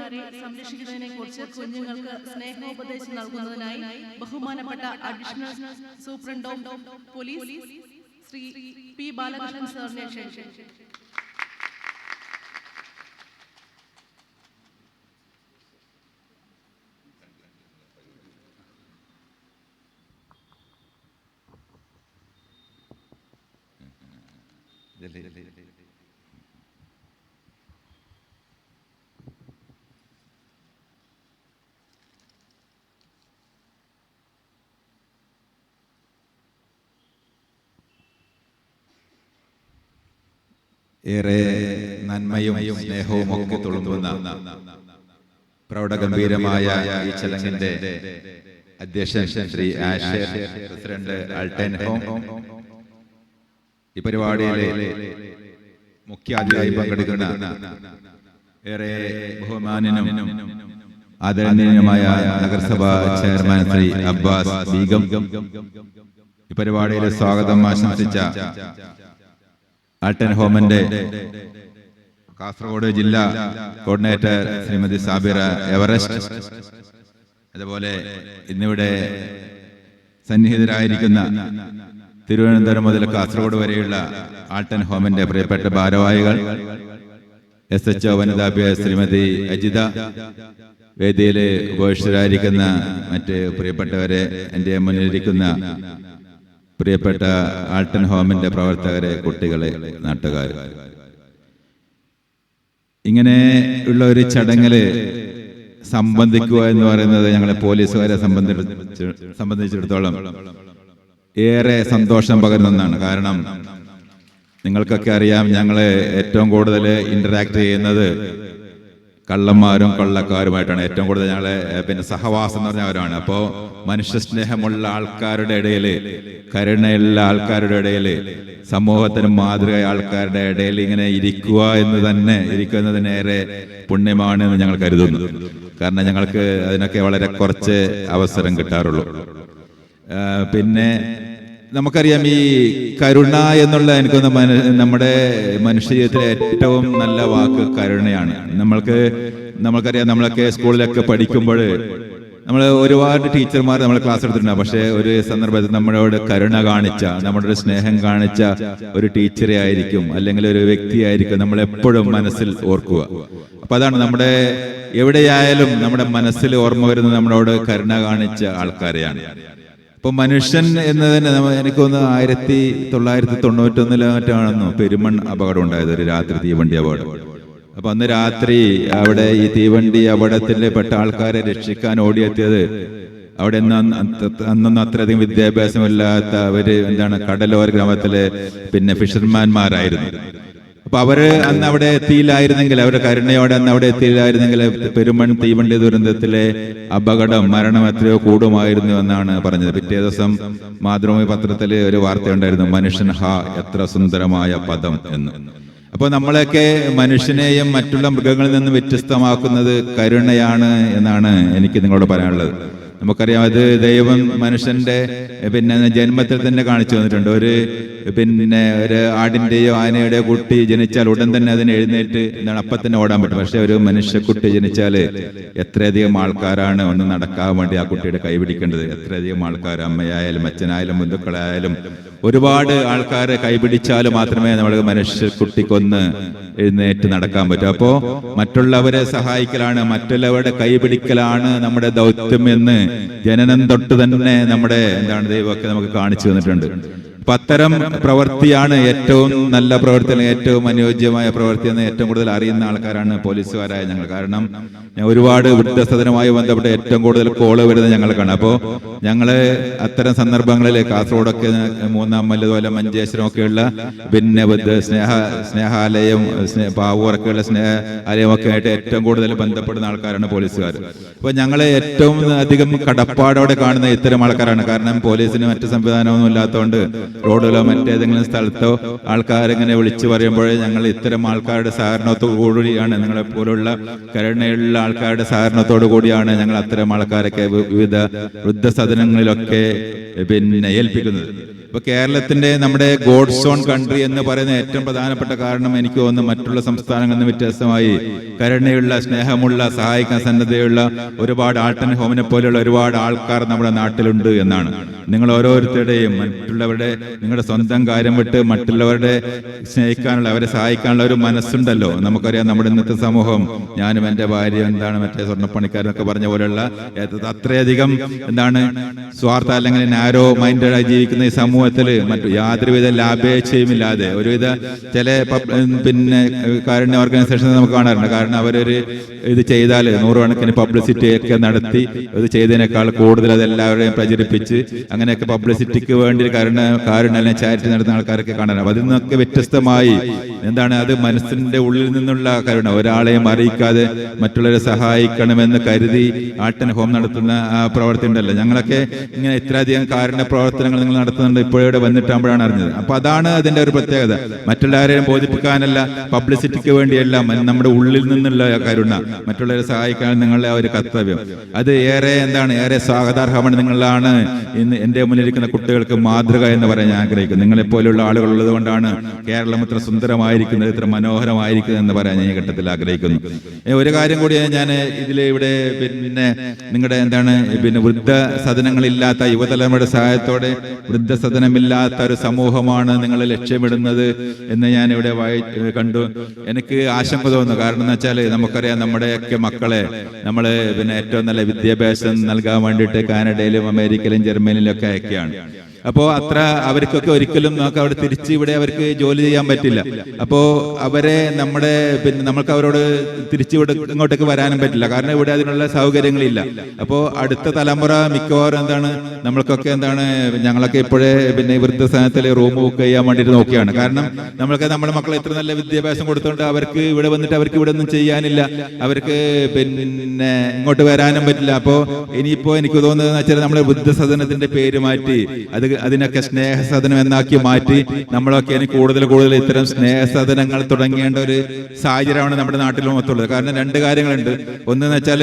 വൃദ്ധന്മാരെ സംരക്ഷിക്കുന്നതിനെ കുറിച്ച് കുഞ്ഞുങ്ങൾക്ക് സ്നേഹോപദേശം നൽകുന്നതിനായി ബഹുമാനപ്പെട്ട additional superintendent police Shri P Balakrishnan സാറിനെ ക്ഷണിച്ചു. ഏറെ നന്മയും സ്നേഹവും ഒക്കെ തുളുമ്പുന്ന പ്രൗഢഗംഭീരമായ ഈ ചടങ്ങിന്റെ അധ്യക്ഷൻ ശ്രീ ആഷർ പ്രസിഡന്റ് ഈ പരിപാടിയിലെ മുഖ്യാതിഥിയായി പങ്കെടുക്കുന്ന ഏറെ ബഹുമാനനും ആദരണീയനുമായ നഗരസഭാ ചെയർമാൻ ശ്രീ അബ്ബാസ് ബീഗം. ഈ പരിപാടിയിലെ സ്വാഗതം ആശംസിച്ച ആൾട്ടൻ ഹോമന്റെ കാസർഗോഡ് ജില്ലാ കോർഡിനേറ്റർ ശ്രീമതി സാബിറ എവറസ്റ്റ്. അതുപോലെ ഇന്നിവിടെ സന്നിഹിതരായിരിക്കുന്ന തിരുവനന്തപുരം മുതൽ കാസർഗോഡ് വരെയുള്ള ആൾട്ടൻ ഹോമന്റെ പ്രിയപ്പെട്ട ഭാരവാഹികൾ എസ് എച്ച് ഒ വനിതാ പി ശ്രീമതി അജിത വേദിയിൽ ഉപേക്ഷിതരായിരിക്കുന്ന മറ്റ് പ്രിയപ്പെട്ടവരെ എന്റെ മുന്നിലിരിക്കുന്ന പ്രിയപ്പെട്ട ആൾട്ടൻ ഹോമിന്റെ പ്രവർത്തകരെ കുട്ടികളെ നാട്ടുകാർ ഇങ്ങനെ ഉള്ള ഒരു ചടങ്ങിൽ സംബന്ധിക്കുക എന്ന് പറയുന്നത് ഞങ്ങളെ പോലീസുകാരെ സംബന്ധിച്ച് സംബന്ധിച്ചിടത്തോളം ഏറെ സന്തോഷം പകരുന്ന ഒന്നാണ്. കാരണം നിങ്ങൾക്കൊക്കെ അറിയാം ഞങ്ങൾ ഏറ്റവും കൂടുതൽ ഇന്ററാക്ട് ചെയ്യുന്നത് കള്ളന്മാരും കള്ളക്കാരുമായിട്ടാണ് ഏറ്റവും കൂടുതൽ ഞങ്ങളെ പിന്നെ സഹവാസം എന്ന് പറഞ്ഞവരാണ് അപ്പോ മനുഷ്യ സ്നേഹമുള്ള ആൾക്കാരുടെ ഇടയിൽ കരുണയുള്ള ആൾക്കാരുടെ ഇടയിൽ സമൂഹത്തിന് മാതൃക ആൾക്കാരുടെ ഇടയിൽ ഇങ്ങനെ ഇരിക്കുക എന്ന് തന്നെ ഇരിക്കുന്നതിനേറെ പുണ്യമാണ് എന്ന് ഞങ്ങൾ കരുതുന്നു. കാരണം ഞങ്ങൾക്ക് അതിനൊക്കെ വളരെ കുറച്ച് അവസരം കിട്ടാറുള്ളൂ. പിന്നെ നമുക്കറിയാം ഈ കരുണ എന്നുള്ള എനിക്കൊന്ന് നമ്മുടെ മനുഷ്യ ജീവിതത്തിലെ ഏറ്റവും നല്ല വാക്ക് കരുണയാണ്. നമ്മൾക്ക് നമ്മൾക്കറിയാം നമ്മളൊക്കെ സ്കൂളിലൊക്കെ പഠിക്കുമ്പോൾ നമ്മൾ ഒരുപാട് ടീച്ചർമാർ നമ്മൾ ക്ലാസ് എടുത്തിട്ടുണ്ട്. പക്ഷേ ഒരു സന്ദർഭത്തിൽ നമ്മളോട് കരുണ കാണിച്ച നമ്മുടെ സ്നേഹം കാണിച്ച ഒരു ടീച്ചറെ ആയിരിക്കും അല്ലെങ്കിൽ ഒരു വ്യക്തിയായിരിക്കും നമ്മൾ എപ്പോഴും മനസ്സിൽ ഓർക്കുക. അപ്പൊ അതാണ് നമ്മുടെ എവിടെയായാലും നമ്മുടെ മനസ്സിൽ ഓർമ്മ വരുന്നത് നമ്മളോട് കരുണ കാണിച്ച ആൾക്കാരെയാണ്. അപ്പൊ മനുഷ്യൻ എന്നതിന് എനിക്കൊന്ന് എനിക്ക് തോന്നുന്നു ആയിരത്തി തൊള്ളായിരത്തി തൊണ്ണൂറ്റൊന്നിലോ മറ്റാണെന്നോ പെരുമൺ അപകടം ഉണ്ടായത് ഒരു രാത്രി തീവണ്ടി അപകടം. അപ്പൊ അന്ന് രാത്രി അവിടെ ഈ തീവണ്ടി അപകടത്തിൽ പെട്ട ആൾക്കാരെ രക്ഷിക്കാൻ ഓടിയെത്തിയത് അവിടെ അന്നൊന്നും അത്രയധികം വിദ്യാഭ്യാസമില്ലാത്ത അവർ എന്താണ് കടലോര ഗ്രാമത്തിലെ പിന്നെ ഫിഷർമാൻമാരായിരുന്നു. അപ്പൊ അവർ അന്ന് അവിടെ എത്തിയില്ലായിരുന്നെങ്കിൽ അവരുടെ കരുണയോടെ അന്ന് അവിടെ എത്തിയില്ലായിരുന്നെങ്കിൽ പെരുമൺ തീവണ്ടി ദുരന്തത്തിലെ അപകടം മരണം എത്രയോ കൂടുമായിരുന്നു എന്നാണ് പറഞ്ഞത്. പിറ്റേ ദിവസം മാതൃഭൂമി പത്രത്തിൽ ഒരു വാർത്ത ഉണ്ടായിരുന്നു മനുഷ്യൻ ഹ എത്ര സുന്ദരമായ പദം എന്ന്. അപ്പൊ നമ്മളെയൊക്കെ മനുഷ്യനെയും മറ്റുള്ള മൃഗങ്ങളിൽ നിന്നും വ്യത്യസ്തമാക്കുന്നത് കരുണയാണ് എന്നാണ് എനിക്ക് നിങ്ങളോട് പറയാനുള്ളത്. നമുക്കറിയാം അത് ദൈവം മനുഷ്യന്റെ പിന്നെ ജന്മത്തിൽ തന്നെ കാണിച്ചു തന്നിട്ടുണ്ട്. ഒരു പിന്നെ ഒരു ആടിന്റെയോ ആനയുടെയോ കുട്ടി ജനിച്ചാൽ ഉടൻ തന്നെ അതിന് എഴുന്നേറ്റ് എന്താണ് അപ്പം തന്നെ ഓടാൻ പറ്റും. പക്ഷെ ഒരു മനുഷ്യക്കുട്ടി ജനിച്ചാൽ എത്രയധികം ആൾക്കാരാണ് ഒന്ന് നടക്കാൻ വേണ്ടി ആ കുട്ടിയുടെ കൈ പിടിക്കേണ്ടത്? എത്രയധികം ആൾക്കാർ അമ്മയായാലും അച്ഛനായാലും ബന്ധുക്കളായാലും ഒരുപാട് ആൾക്കാരെ കൈപിടിച്ചാൽ മാത്രമേ നമ്മൾ മനുഷ്യക്കുട്ടിക്കൊന്ന് എഴുന്നേറ്റ് നടക്കാൻ പറ്റൂ. അപ്പോൾ മറ്റുള്ളവരെ സഹായിക്കലാണ് മറ്റുള്ളവരുടെ കൈപിടിക്കലാണ് നമ്മുടെ ദൗത്യം എന്ന് ജനനം തൊട്ട് തന്നെ നമ്മുടെ എന്താണ് ദൈവമൊക്കെ നമുക്ക് കാണിച്ചു തന്നിട്ടുണ്ട്. അപ്പൊ അത്തരം പ്രവൃത്തിയാണ് ഏറ്റവും നല്ല പ്രവൃത്തി ഏറ്റവും അനുയോജ്യമായ പ്രവൃത്തി എന്ന് ഏറ്റവും കൂടുതൽ അറിയുന്ന ആൾക്കാരാണ് പോലീസുകാരായ ഞങ്ങൾ. കാരണം ഒരുപാട് വൃദ്ധസദനവുമായി ബന്ധപ്പെട്ട് ഏറ്റവും കൂടുതൽ കോൾ വരുന്നത് ഞങ്ങൾക്കാണ് അപ്പോൾ ഞങ്ങൾ അത്തരം സന്ദർഭങ്ങളിൽ കാസർഗോഡൊക്കെ മൂന്നാം മല്ല അതുപോലെ മഞ്ചേശ്വരം ഒക്കെയുള്ള പിന്നെ സ്നേഹ സ്നേഹാലയം സ്നേഹ പാവൂറൊക്കെയുള്ള സ്നേഹ ആലയമൊക്കെ ആയിട്ട് ഏറ്റവും കൂടുതൽ ബന്ധപ്പെടുന്ന ആൾക്കാരാണ് പോലീസുകാർ. അപ്പോൾ ഞങ്ങളെ ഏറ്റവും അധികം കടപ്പാടോടെ കാണുന്ന ഇത്തരം ആൾക്കാരാണ്. കാരണം പോലീസിന് മറ്റു സംവിധാനമൊന്നും ഇല്ലാത്തതുകൊണ്ട് റോഡിലോ മറ്റേതെങ്കിലും സ്ഥലത്തോ ആൾക്കാരെങ്ങനെ വിളിച്ചു പറയുമ്പോൾ ഞങ്ങൾ ഇത്തരം ആൾക്കാരുടെ സഹകരണത്തോടു കൂടിയാണ്. നിങ്ങളെ പോലുള്ള കരുണയുള്ള ആൾക്കാരുടെ സഹകരണത്തോടു കൂടിയാണ് ഞങ്ങൾ അത്തരം ആൾക്കാരൊക്കെ വിവിധ വൃദ്ധസദനങ്ങളിലൊക്കെ പിന്നെ ഏൽപ്പിക്കുന്നത്. ഇപ്പൊ കേരളത്തിന്റെ നമ്മുടെ ഗോഡ് സോൺ കൺട്രി എന്ന് പറയുന്ന ഏറ്റവും പ്രധാനപ്പെട്ട കാരണം എനിക്ക് തോന്നുന്നു മറ്റുള്ള സംസ്ഥാനങ്ങളിൽ നിന്ന് വ്യത്യസ്തമായി കരുണയുള്ള സ്നേഹമുള്ള സഹായിക്കാൻ സന്നദ്ധയുള്ള ഒരുപാട് ആൾട്ടൻ ഹോമിനെ പോലെയുള്ള ഒരുപാട് ആൾക്കാർ നമ്മുടെ നാട്ടിലുണ്ട് എന്നാണ്. നിങ്ങൾ ഓരോരുത്തരുടെയും മറ്റുള്ളവരുടെ നിങ്ങളുടെ സ്വന്തം കാര്യം വിട്ട് മറ്റുള്ളവരുടെ സ്നേഹിക്കാനുള്ള അവരെ സഹായിക്കാനുള്ള ഒരു മനസ്സുണ്ടല്ലോ. നമുക്കറിയാം നമ്മുടെ ഇന്നത്തെ സമൂഹം ഞാനും എന്റെ ഭാര്യ എന്താണ് മറ്റേ സ്വർണപ്പണിക്കാരനൊക്കെ പറഞ്ഞ പോലെയുള്ള അത്രയധികം എന്താണ് സ്വാർത്ഥ അല്ലെങ്കിൽ നാരോ മൈൻഡായി ജീവിക്കുന്ന ഈ സമൂഹത്തിൽ മറ്റു യാതൊരുവിധ ലാഭേച്ഛയും ഇല്ലാതെ ഒരുവിധ ചില പിന്നെ കാരുണ്യ ഓർഗനൈസേഷൻ നമുക്ക് കാണാറുണ്ട്. കാരണം അവരൊരു ഇത് ചെയ്താൽ നൂറുകണക്കിന് പബ്ലിസിറ്റി ഒക്കെ നടത്തി ഇത് ചെയ്തതിനേക്കാൾ കൂടുതൽ അത് എല്ലാവരെയും പ്രചരിപ്പിച്ച് അങ്ങനെയൊക്കെ പബ്ലിസിറ്റിക്ക് വേണ്ടി കാരുണ്യ കാരുണ്യ അല്ലെങ്കിൽ ചാരിറ്റി നടത്തുന്ന ആൾക്കാരൊക്കെ കാണാറുണ്ട്. അതിൽ നിന്നൊക്കെ വ്യത്യസ്തമായി എന്താണ് അത് മനസ്സിന്റെ ഉള്ളിൽ നിന്നുള്ള കരുണ. ഒരാളെയും അറിയിക്കാതെ മറ്റുള്ളവരെ സഹായിക്കണമെന്ന് കരുതി ആട്ടൻ ഹോം നടത്തുന്ന ആ പ്രവർത്തി ഉണ്ടല്ലോ. ഞങ്ങളൊക്കെ ഇങ്ങനെ ഇത്രയധികം കാരുണ്യ പ്രവർത്തനങ്ങൾ നിങ്ങൾ നടത്തുന്നുണ്ട്. ഇപ്പോഴിവിടെ വന്നിട്ടാകുമ്പോഴാണ് അറിഞ്ഞത്. അപ്പൊ അതാണ് അതിന്റെ ഒരു പ്രത്യേകത. മറ്റുള്ളവരെയും ബോധിപ്പിക്കാനല്ല പബ്ലിസിറ്റിക്ക് വേണ്ടിയല്ല നമ്മുടെ ഉള്ളിൽ നിന്നുള്ള കരുണ മറ്റുള്ളവരെ സഹായിക്കാൻ നിങ്ങളുടെ ഒരു കർത്തവ്യം. അത് ഏറെ എന്താണ് ഏറെ സ്വാഗതാർഹമാണ് നിങ്ങളാണ് ഇന്ന് എന്റെ മുന്നിലിരിക്കുന്ന കുട്ടികൾക്ക് മാതൃക എന്ന് പറയാൻ ഞാൻ ആഗ്രഹിക്കുന്നു. നിങ്ങളെ പോലുള്ള ആളുകൾ ഉള്ളത് കൊണ്ടാണ് കേരളം ഇത്ര സുന്ദരമായിരിക്കുന്നത് ഇത്ര മനോഹരമായിരിക്കുന്നത് എന്ന് പറയാൻ ഞാൻ ഈ ഘട്ടത്തിൽ ആഗ്രഹിക്കുന്നു. ഒരു കാര്യം കൂടി ഞാൻ ഇതിൽ ഇവിടെ പിന്നെ നിങ്ങളുടെ എന്താണ് പിന്നെ വൃദ്ധ സദനങ്ങളില്ലാത്ത യുവതലമുറയുടെ സഹായത്തോടെ വൃദ്ധസദനമില്ലാത്ത ഒരു സമൂഹമാണ് നിങ്ങൾ ലക്ഷ്യമിടുന്നത് എന്ന് ഞാൻ ഇവിടെ വായി കണ്ടു. എനിക്ക് ആശങ്ക തോന്നുന്നു. കാരണം എന്ന് വെച്ചാൽ നമുക്കറിയാം നമ്മുടെയൊക്കെ മക്കളെ നമ്മൾ പിന്നെ ഏറ്റവും നല്ല വിദ്യാഭ്യാസം നൽകാൻ വേണ്ടിയിട്ട് കാനഡയിലും അമേരിക്കയിലും ജർമ്മനിയിലും ഒക്കെ അയക്കുകയാണ്. അപ്പോ അത്ര അവർക്കൊക്കെ ഒരിക്കലും നമുക്ക് അവിടെ തിരിച്ച് ഇവിടെ അവർക്ക് ജോലി ചെയ്യാൻ പറ്റില്ല. അപ്പോ അവരെ നമ്മുടെ പിന്നെ നമ്മൾക്ക് അവരോട് തിരിച്ചു ഇവിടെ ഇങ്ങോട്ടേക്ക് വരാനും പറ്റില്ല. കാരണം ഇവിടെ അതിനുള്ള സൗകര്യങ്ങളില്ല. അപ്പോ അടുത്ത തലമുറ മിക്കവാറും എന്താണ് നമ്മൾക്കൊക്കെ എന്താണ് ഞങ്ങളൊക്കെ ഇപ്പോഴേ പിന്നെ വൃദ്ധസ്ഥാനത്തിൽ റൂം ബുക്ക് ചെയ്യാൻ വേണ്ടിയിട്ട് നോക്കിയാണ്. കാരണം നമ്മൾക്ക് നമ്മുടെ മക്കളെ ഇത്ര നല്ല വിദ്യാഭ്യാസം കൊടുത്തോണ്ട് അവർക്ക് ഇവിടെ വന്നിട്ട് അവർക്ക് ഇവിടെ ഒന്നും ചെയ്യാനില്ല. അവർക്ക് പിന്നെ ഇങ്ങോട്ട് വരാനും പറ്റില്ല. അപ്പോ ഇനിയിപ്പോ എനിക്ക് തോന്നുന്നത് വെച്ചാൽ നമ്മുടെ വൃദ്ധസദനത്തിന്റെ പേര് മാറ്റി അത് അതിനൊക്കെ സ്നേഹസദനം എന്നാക്കി മാറ്റി നമ്മളൊക്കെ ഇനി കൂടുതൽ കൂടുതൽ ഇത്തരം സ്നേഹസദനങ്ങൾ തുടങ്ങേണ്ട ഒരു സാഹചര്യമാണ് നമ്മുടെ നാട്ടിൽ മൊത്തമുള്ളത് കാരണം രണ്ട് കാര്യങ്ങളുണ്ട്. ഒന്നെന്ന് വെച്ചാൽ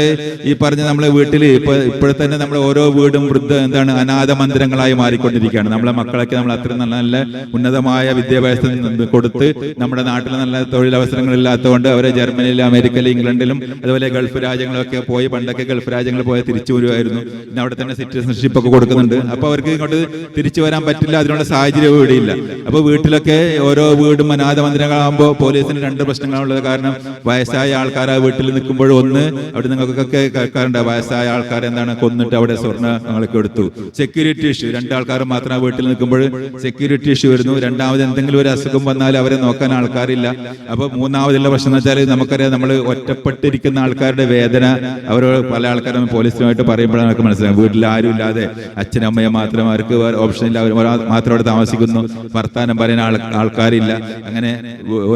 ഈ പറഞ്ഞ നമ്മളെ വീട്ടിൽ ഇപ്പൊ ഇപ്പോഴത്തന്നെ നമ്മുടെ ഓരോ വീടും വൃദ്ധ എന്താണ് അനാഥ മന്ദിരങ്ങളായി മാറിക്കൊണ്ടിരിക്കുകയാണ്. നമ്മളെ മക്കളൊക്കെ നമ്മൾ അത്ര നല്ല നല്ല ഉന്നതമായ വിദ്യാഭ്യാസം കൊടുത്ത് നമ്മുടെ നാട്ടിൽ നല്ല തൊഴിലവസരങ്ങൾ ഇല്ലാത്തതുകൊണ്ട് അവരെ ജർമ്മനിയിലും അമേരിക്കയിലും ഇംഗ്ലണ്ടിലും അതുപോലെ ഗൾഫ് രാജ്യങ്ങളൊക്കെ പോയി പണ്ടൊക്കെ ഗൾഫ് രാജ്യങ്ങളിൽ പോയി തിരിച്ചു വരുമായിരുന്നു. ഇന്ന് അവിടെ തന്നെ സിറ്റിസൺഷിപ്പ് ഒക്കെ കൊടുക്കുന്നുണ്ട്. അപ്പൊ അവർക്ക് ഇങ്ങോട്ട് തിരിച്ചു വരാൻ പറ്റില്ല അതിനുള്ള സാഹചര്യവും ഇവിടെയില്ല അപ്പൊ വീട്ടിലൊക്കെ ഓരോ വീടും അനാഥ മന്ദിരങ്ങളാകുമ്പോൾ പോലീസിന് രണ്ട് പ്രശ്നങ്ങളുള്ളത് കാരണം വയസ്സായ ആൾക്കാർ ആ വീട്ടിൽ നിൽക്കുമ്പോൾ ഒന്ന് അവിടെ നിങ്ങൾക്കൊക്കെ കേൾക്കാറുണ്ട് വയസ്സായ ആൾക്കാർ എന്താണ് കൊന്നിട്ട് അവിടെ സ്വർണങ്ങളൊക്കെ എടുത്തു. സെക്യൂരിറ്റി ഇഷ്യൂ രണ്ടാൾക്കാർ മാത്രം ആ വീട്ടിൽ നിൽക്കുമ്പോൾ സെക്യൂരിറ്റി ഇഷ്യൂ വരുന്നു. രണ്ടാമത് എന്തെങ്കിലും ഒരു അസുഖം വന്നാൽ അവരെ നോക്കാൻ ആൾക്കാരില്ല. അപ്പൊ മൂന്നാമതുള്ള പ്രശ്നം എന്ന് വെച്ചാൽ നമുക്കറിയാം നമ്മൾ ഒറ്റപ്പെട്ടിരിക്കുന്ന ആൾക്കാരുടെ വേദന അവർ പല ആൾക്കാരും പോലീസുമായിട്ട് പറയുമ്പോഴാണ് നമുക്ക് മനസ്സിലാകും വീട്ടിൽ ആരും ഇല്ലാതെ അച്ഛനമ്മയെ മാത്രം അവർക്ക് ഓപ്ഷൻ ഇല്ല ഒരാൾ മാത്രം അവിടെ താമസിക്കുന്നു വർത്താനം പറയുന്ന ആൾ ആൾക്കാരില്ല. അങ്ങനെ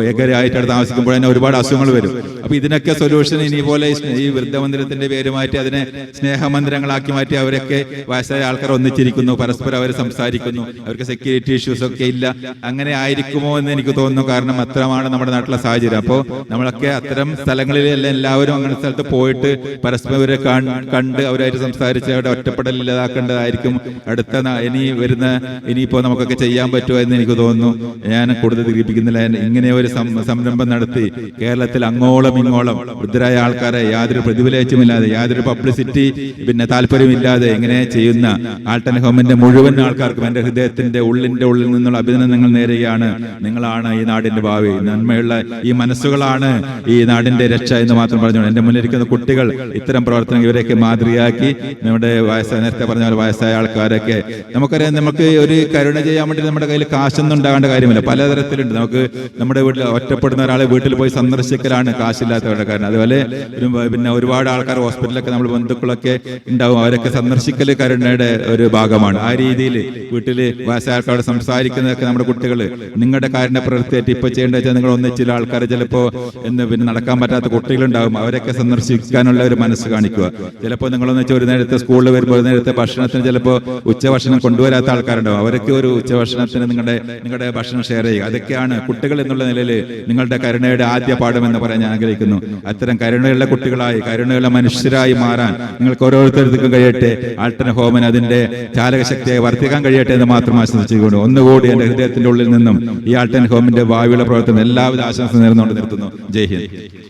ഏകരായിട്ട് അവിടെ താമസിക്കുമ്പോൾ തന്നെ ഒരുപാട് അസുഖങ്ങൾ വരും. അപ്പൊ ഇതിനൊക്കെ സൊല്യൂഷൻ ഇനി പോലെ ഈ വൃദ്ധമന്ദിരത്തിന്റെ പേര് മാറ്റി അതിനെ സ്നേഹമന്ദിരങ്ങളാക്കി മാറ്റി അവരൊക്കെ വയസ്സായ ആൾക്കാർ ഒന്നിച്ചിരിക്കുന്നു പരസ്പരം അവർ സംസാരിക്കുന്നു അവർക്ക് സെക്യൂരിറ്റി ഇഷ്യൂസ് ഒക്കെ ഇല്ല. അങ്ങനെ ആയിരിക്കുമോ എന്ന് എനിക്ക് തോന്നുന്നു കാരണം അത്രമാണ് നമ്മുടെ നാട്ടിലെ സാഹചര്യം. അപ്പോൾ നമ്മളൊക്കെ അത്തരം സ്ഥലങ്ങളിലെല്ലാം എല്ലാവരും അങ്ങനെ സ്ഥലത്ത് പോയിട്ട് പരസ്പരം അവരെ കണ്ട് അവരായിട്ട് സംസാരിച്ച് അവിടെ ഒറ്റപ്പെടൽ ഇല്ലാതാക്കേണ്ടതായിരിക്കും. അടുത്ത ഇനി വരുന്ന ഇനിയിപ്പോ നമുക്കൊക്കെ ചെയ്യാൻ പറ്റുമോ എന്ന് എനിക്ക് തോന്നുന്നു. ഞാൻ കൂടുതൽ ദീപിക്കുന്നില്ല ഇങ്ങനെ ഒരു സംരംഭം നടത്തി കേരളത്തിൽ അങ്ങോളം ഇങ്ങോളം വൃദ്ധരായ ആൾക്കാരെ യാതൊരു പ്രതിഫലേച്ചുമില്ലാതെ യാതൊരു പബ്ലിസിറ്റി പിന്നെ താല്പര്യമില്ലാതെ ഇങ്ങനെ ചെയ്യുന്ന ആൾട്ടൻ ഹോമിന്റെ മുഴുവൻ ആൾക്കാർക്കും എന്റെ ഹൃദയത്തിന്റെ ഉള്ളിന്റെ ഉള്ളിൽ നിന്നുള്ള അഭിനന്ദനങ്ങൾ നേരുകയാണ്. നിങ്ങളാണ് ഈ നാടിന്റെ ഭാവി. നന്മയുള്ള ഈ മനസ്സുകളാണ് ഈ നാടിന്റെ രക്ഷ എന്ന് മാത്രം പറഞ്ഞു എന്റെ മുന്നിലിരിക്കുന്ന കുട്ടികൾ ഇത്തരം പ്രവർത്തനങ്ങൾ ഇവരെയൊക്കെ മാതൃകയാക്കി. നമ്മുടെ വയസ്സായ നേരത്തെ പറഞ്ഞ പോലെ വയസ്സായ ആൾക്കാരൊക്കെ നമുക്കറിയാം നമുക്ക് ഒരു കരുണ ചെയ്യാൻ വേണ്ടി നമ്മുടെ കയ്യിൽ കാശൊന്നും ഉണ്ടാകേണ്ട കാര്യമില്ല. പലതരത്തിലുണ്ട്. നമുക്ക് നമ്മുടെ വീട്ടിൽ ഒറ്റപ്പെടുന്ന ഒരാളെ വീട്ടിൽ പോയി സന്ദർശിക്കലാണ് കാശില്ലാത്തവരുടെ കാരണം. അതുപോലെ പിന്നെ ഒരുപാട് ആൾക്കാർ ഹോസ്പിറ്റലൊക്കെ നമ്മൾ ബന്ധുക്കളൊക്കെ ഉണ്ടാവും. അവരൊക്കെ സന്ദർശിക്കൽ കരുണയുടെ ഒരു ഭാഗമാണ്. ആ രീതിയിൽ വീട്ടിൽ വയസ്സായ ആൾക്കാരോട് സംസാരിക്കുന്നതൊക്കെ നമ്മുടെ കുട്ടികൾ നിങ്ങളുടെ കാരുണ്യ പ്രവൃത്തിയായിട്ട് ഇപ്പൊ ചെയ്യേണ്ട വെച്ചാൽ നിങ്ങൾ ഒന്നിച്ചില്ല ആൾക്കാർ ചിലപ്പോ എന്ന് പിന്നെ നടക്കാൻ പറ്റാത്ത കുട്ടികളുണ്ടാവും. അവരൊക്കെ സന്ദർശിക്കാനുള്ള ഒരു മനസ്സ് കാണിക്കുക. ചിലപ്പോൾ നിങ്ങൾ വെച്ചാൽ ഒരു നേരത്തെ സ്കൂളിൽ വരുമ്പോൾ ഒരു നേരത്തെ ഭക്ഷണത്തിന് ചിലപ്പോൾ ഉച്ചഭക്ഷണം കൊണ്ടുവരാൻ വരാത്ത ആൾക്കാരുണ്ടാവും അവരൊക്കെ ഒരു ഉച്ചഭക്ഷണത്തിന് നിങ്ങളുടെ നിങ്ങളുടെ ഭക്ഷണം ഷെയർ ചെയ്യുക. അതൊക്കെയാണ് കുട്ടികൾ എന്നുള്ള നിലയിൽ നിങ്ങളുടെ കരുണയുടെ ആദ്യ പാഠമെന്ന് പറയാൻ ഞാൻ ആഗ്രഹിക്കുന്നു. അത്തരം കരുണയുള്ള കുട്ടികളായി കരുണയുള്ള മനുഷ്യരായി മാറാൻ നിങ്ങൾക്ക് ഓരോരുത്തർക്കും കഴിയട്ടെ. ആൾട്ടന ഹോമൻ അതിന്റെ ചാലകശക്തിയെ വർദ്ധിക്കാൻ കഴിയട്ടെ എന്ന് മാത്രം ആശംസിച്ചുകൊണ്ട് ഒന്നുകൂടി എന്റെ ഹൃദയത്തിന്റെ ഉള്ളിൽ നിന്നും ഈ ആൾട്ടൻ ഹോമിന്റെ ഭാവിയുള്ള പ്രവർത്തനം എല്ലാവിധ ആശംസ നേർന്നുകൊണ്ട് നിർത്തുന്നു. ജയ് ഹിന്ദ്.